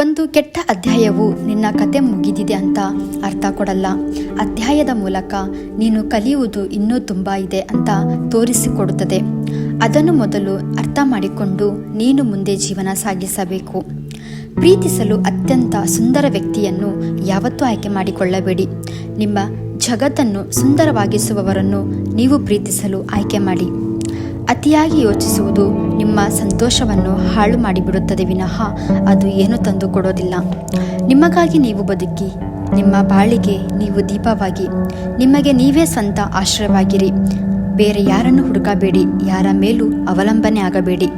ಒಂದು ಕೆಟ್ಟ ಅಧ್ಯಾಯವು ನಿನ್ನ ಕತೆ ಮುಗಿದಿದೆ ಅಂತ ಅರ್ಥ ಕೊಡಲ್ಲ. ಅಧ್ಯಾಯದ ಮೂಲಕ ನೀನು ಕಲಿಯುವುದು ಇನ್ನೂ ತುಂಬ ಇದೆ ಅಂತ ತೋರಿಸಿಕೊಡುತ್ತದೆ. ಅದನ್ನು ಮೊದಲು ಅರ್ಥ ಮಾಡಿಕೊಂಡು ನೀನು ಮುಂದೆ ಜೀವನ ಸಾಗಿಸಬೇಕು. ಪ್ರೀತಿಸಲು ಅತ್ಯಂತ ಸುಂದರ ವ್ಯಕ್ತಿಯನ್ನು ಯಾವತ್ತೂ ಆಯ್ಕೆ ಮಾಡಿಕೊಳ್ಳಬೇಡಿ. ನಿಮ್ಮ ಜಗತ್ತನ್ನು ಸುಂದರವಾಗಿಸುವವರನ್ನು ನೀವು ಪ್ರೀತಿಸಲು ಆಯ್ಕೆ ಮಾಡಿ. ಅತಿಯಾಗಿ ಯೋಚಿಸುವುದು ನಿಮ್ಮ ಸಂತೋಷವನ್ನು ಹಾಳು ಮಾಡಿಬಿಡುತ್ತದೆ ವಿನಃ ಅದು ಏನು ತಂದು ಕೊಡೋದಿಲ್ಲ. ನಿಮಗಾಗಿ ನೀವು ಬದುಕಿ, ನಿಮ್ಮ ಬಾಳಿಗೆ ನೀವು ದೀಪವಾಗಿ, ನಿಮಗೆ ನೀವೇ ಸ್ವಂತ ಆಶ್ರಯವಾಗಿರಿ. ಬೇರೆ ಯಾರನ್ನು ಹುಡುಕಬೇಡಿ, ಯಾರ ಮೇಲೂ ಅವಲಂಬನೆ ಆಗಬೇಡಿ.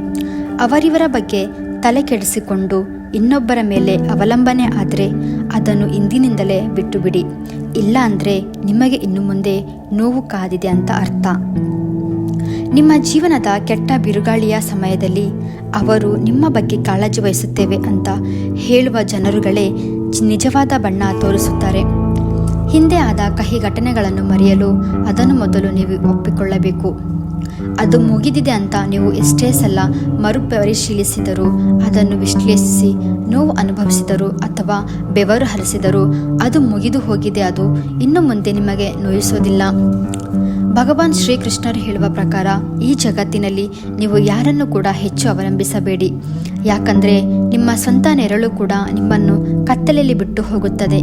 ಅವರಿವರ ಬಗ್ಗೆ ತಲೆ ಕೆಡಿಸಿಕೊಂಡು ಇನ್ನೊಬ್ಬರ ಮೇಲೆ ಅವಲಂಬನೆ ಆದರೆ ಅದನ್ನು ಇಂದಿನಿಂದಲೇ ಬಿಟ್ಟುಬಿಡಿ. ಇಲ್ಲ ಅಂದರೆ ನಿಮಗೆ ಇನ್ನು ಮುಂದೆ ನೋವು ಕಾದಿದೆ ಅಂತ ಅರ್ಥ. ನಿಮ್ಮ ಜೀವನದ ಕೆಟ್ಟ ಬಿರುಗಾಳಿಯ ಸಮಯದಲ್ಲಿ ಅವರು ನಿಮ್ಮ ಬಗ್ಗೆ ಕಾಳಜಿ ವಹಿಸುತ್ತೇವೆ ಅಂತ ಹೇಳುವ ಜನರುಗಳೇ ನಿಜವಾದ ಬಣ್ಣ ತೋರಿಸುತ್ತಾರೆ. ಹಿಂದೆ ಆದ ಕಹಿ ಘಟನೆಗಳನ್ನು ಮರೆಯಲು ಅದನ್ನು ಮೊದಲು ನೀವು ಒಪ್ಪಿಕೊಳ್ಳಬೇಕು. ಅದು ಮುಗಿದಿದೆ ಅಂತ ನೀವು ಎಷ್ಟೇ ಸಲ ಮರುಪರಿಶೀಲಿಸಿದರೂ, ಅದನ್ನು ವಿಶ್ಲೇಷಿಸಿ ನೋವು ಅನುಭವಿಸಿದರು ಅಥವಾ ಬೆವರು ಹರಿಸಿದರೂ ಅದು ಮುಗಿದು ಹೋಗಿದೆ, ಅದು ಇನ್ನು ಮುಂದೆ ನಿಮಗೆ ನೋಯಿಸೋದಿಲ್ಲ. ಭಗವಾನ್ ಶ್ರೀಕೃಷ್ಣರು ಹೇಳುವ ಪ್ರಕಾರ ಈ ಜಗತ್ತಿನಲ್ಲಿ ನೀವು ಯಾರನ್ನು ಕೂಡ ಹೆಚ್ಚು ಅವಲಂಬಿಸಬೇಡಿ. ಯಾಕಂದರೆ ನಿಮ್ಮ ಸ್ವಂತ ನೆರಳು ಕೂಡ ನಿಮ್ಮನ್ನು ಕತ್ತಲೆಯಲ್ಲಿ ಬಿಟ್ಟು ಹೋಗುತ್ತದೆ.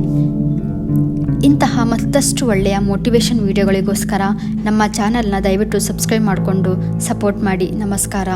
ಇಂತಹ ಮತ್ತಷ್ಟು ಒಳ್ಳೆಯ ಮೋಟಿವೇಶನ್ ವಿಡಿಯೋಗಳಿಗೋಸ್ಕರ ನಮ್ಮ ಚಾನಲ್ನ ದಯವಿಟ್ಟು ಸಬ್ಸ್ಕ್ರೈಬ್ ಮಾಡಿಕೊಂಡು ಸಪೋರ್ಟ್ ಮಾಡಿ. ನಮಸ್ಕಾರ.